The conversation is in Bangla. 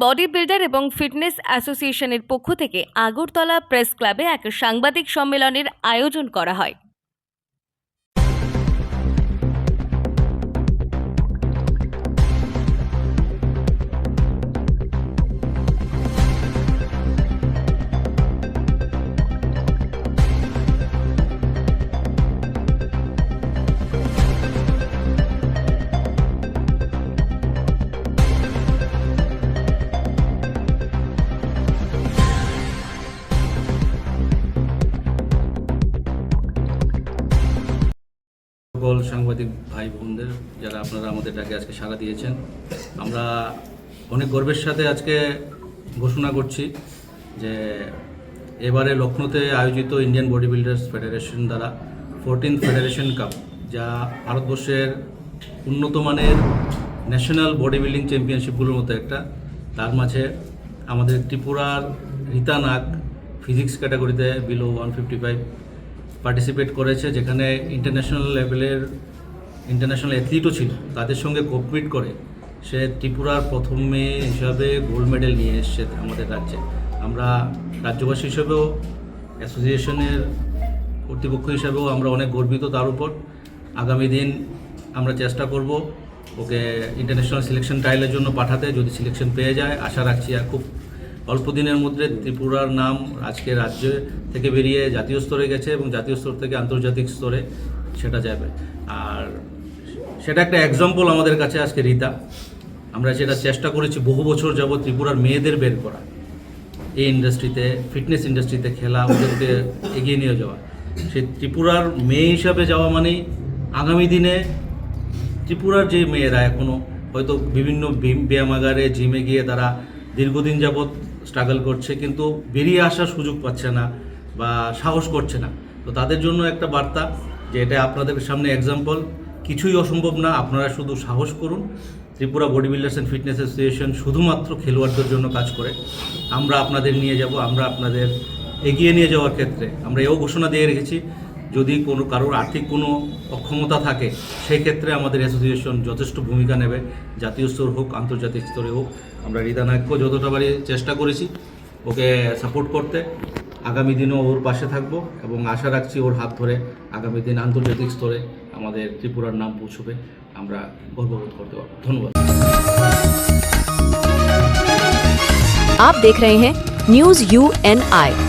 বডি বিল্ডার এবং ফিটনেস অ্যাসোসিয়েশনের পক্ষ থেকে আগরতলা প্রেস ক্লাবে এক সাংবাদিক সম্মেলনের আয়োজন করা হয়। সকল সাংবাদিক ভাই বোনদের, যারা আপনারা আমাদের ডাকে আজকে সাড়া দিয়েছেন, আমরা অনেক গর্বের সাথে আজকে ঘোষণা করছি যে এবারে লখনৌতে আয়োজিত ইন্ডিয়ান বডি বিল্ডার্স ফেডারেশন দ্বারা ফোরটিন ফেডারেশন কাপ, যা ভারতবর্ষের উন্নত মানের ন্যাশনাল বডি বিল্ডিং চ্যাম্পিয়নশিপগুলোর মতো একটা। তার মাঝে আমাদের ত্রিপুরার রীতা নাগ ফিজিক্স ক্যাটাগরিতে below one fifty five participate করেছে, যেখানে ইন্টারন্যাশনাল লেভেলের ইন্টারন্যাশনাল অ্যাথলিটও ছিল। তাদের সঙ্গে কম্পিট করে সে ত্রিপুরার প্রথম মেয়ে হিসাবে গোল্ড মেডেল নিয়ে এসছে আমাদের রাজ্যে। আমরা রাজ্যবাসী হিসেবেও অ্যাসোসিয়েশনের কর্তৃপক্ষ হিসাবেও আমরা অনেক গর্বিত তার উপর। আগামী দিন আমরা চেষ্টা করব ওকে ইন্টারন্যাশনাল সিলেকশন ট্রায়ালের জন্য পাঠাতে, যদি সিলেকশন পেয়ে যায়। আশা রাখছি আর খুব অল্প দিনের মধ্যে ত্রিপুরার নাম আজকে রাজ্য থেকে বেরিয়ে জাতীয় স্তরে গেছে এবং জাতীয় স্তর থেকে আন্তর্জাতিক স্তরে সেটা যাবে। আর সেটা একটা এক্সাম্পল আমাদের কাছে আজকে রীতা। আমরা সেটা চেষ্টা করেছি বহু বছর যাব ত্রিপুরার মেয়েদের বের করা। এই ইন্ডাস্ট্রিতে ফিটনেস ইন্ডাস্ট্রিতে খেলা, ওদেরকে এগিয়ে নিয়ে যাওয়া। সে ত্রিপুরার মেয়ে হিসাবে যাওয়া মানেই আগামী দিনে ত্রিপুরার যে মেয়েরা এখনও হয়তো বিভিন্ন ব্যায়ামাগারে জিমে গিয়ে তারা দীর্ঘদিন যাবৎ স্ট্রাগল করছে, কিন্তু বেরিয়ে আসার সুযোগ পাচ্ছে না বা সাহস করছে না। তো তাদের জন্য একটা বার্তা যে এটা আপনাদের সামনে এক্সাম্পল কিছুই অসম্ভব না, আপনারা শুধু সাহস করুন। Tripura body builders and fitness association শুধুমাত্র খেলোয়াড়দের জন্য কাজ করে। আমরা আপনাদের নিয়ে যাব, আমরা আপনাদের এগিয়ে নিয়ে যাওয়ার ক্ষেত্রে। আমরা এও ঘোষণা দিয়ে রেখেছি যদি কোনো কারোর আর্থিক কোনো অক্ষমতা থাকে সেই ক্ষেত্রে আমাদের অ্যাসোসিয়েশন যথেষ্ট ভূমিকা নেবে জাতীয় স্তর হোক আন্তর্জাতিক স্তরে হোক আমরা রিদা নায়ককেও যতটা পারি চেষ্টা করেছি ওকে সাপোর্ট করতে আগামী দিনও ওর পাশে থাকবো এবং আশা রাখছি ওর হাত ধরে আগামী দিন আন্তর্জাতিক স্তরে আমাদের ত্রিপুরার নাম পৌঁছবে আমরা গর্ববোধ করতে পারবো ধন্যবাদ आप देख रहे हैं न्यूज यू एन आई